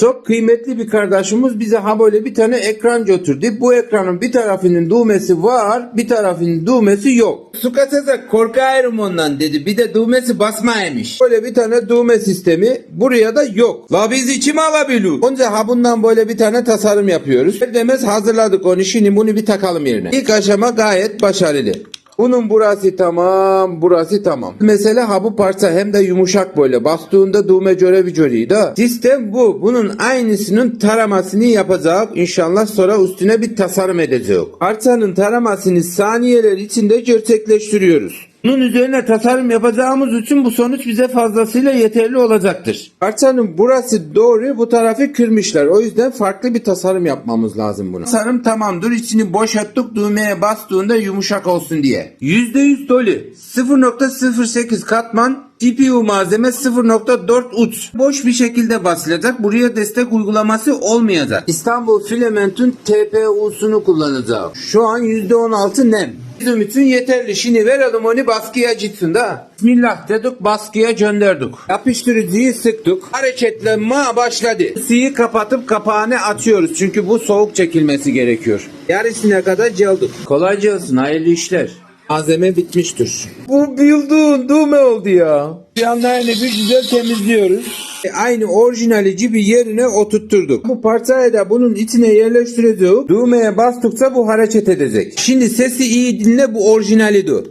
Çok kıymetli bir kardeşimiz bize ha böyle bir tane ekran götürdü. Bu ekranın bir tarafının düğmesi var, bir tarafının düğmesi yok. Sukaseza korkarım ondan dedi. Bir de düğmesi basmaymış. Böyle bir tane düğme sistemi buraya da yok. La biz içime alabiliyoruz. Önce ha bundan böyle bir tane tasarım yapıyoruz. Demez hazırladık onu. Şimdi bunu bir takalım yerine. İlk aşama gayet başarılı. Bunun burası tamam, burası tamam. Mesela ha bu parça hem de yumuşak böyle. Bastığında düğme görüyor da. Sistem bu. Bunun aynısının taramasını yapacak. İnşallah sonra üstüne bir tasarım edecek. Parçanın taramasını saniyeler içinde gerçekleştiriyoruz. Bunun üzerine tasarım yapacağımız için bu sonuç bize fazlasıyla yeterli olacaktır. Parçanın burası doğru bu tarafı kırmışlar. O yüzden farklı bir tasarım yapmamız lazım buna. Tasarım tamamdır. İçini boşalttık düğmeye bastığında yumuşak olsun diye. %100 dolu. 0.08 katman CPU malzeme 0.4 uç. Boş bir şekilde basılacak. Buraya destek uygulaması olmayacak. İstanbul Filament'in TPU'sunu kullanacağım. Şu an %16 nem. Bizim için yeterli. Şimdi verelim onu baskıya gitsin da. Bismillah dedik baskıya gönderdik. Yapıştırıcıyı sıktık. Hareketlenme başladı. Isıyı kapatıp kapağını açıyoruz. Çünkü bu soğuk çekilmesi gerekiyor. Yarısına kadar geldik. Kolay gelsin. Hayırlı işler. Malzeme bitmiştir. Bu bildiğin düğme oldu ya. Yanlarını bir güzel temizliyoruz. E, Aynı orijinali gibi yerine oturtturduk. Bu parçayı da bunun içine yerleştireceğiz. Düğmeye bastıkça bu hareket edecek. Şimdi sesi iyi dinle bu orijinalidir.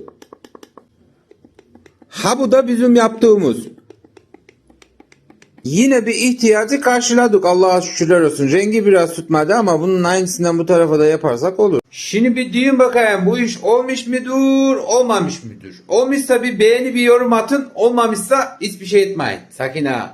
Ha bu da bizim yaptığımız. Yine bir ihtiyacı karşıladık Allah'a şükürler olsun. Rengi biraz tutmadı ama bunun aynısından bu tarafa da yaparsak olur. Şimdi bir deyin bakayım bu iş olmuş mudur olmamış mıdır? Olmuşsa bir beğeni bir yorum atın olmamışsa hiçbir şey etmeyin. Sakin ha.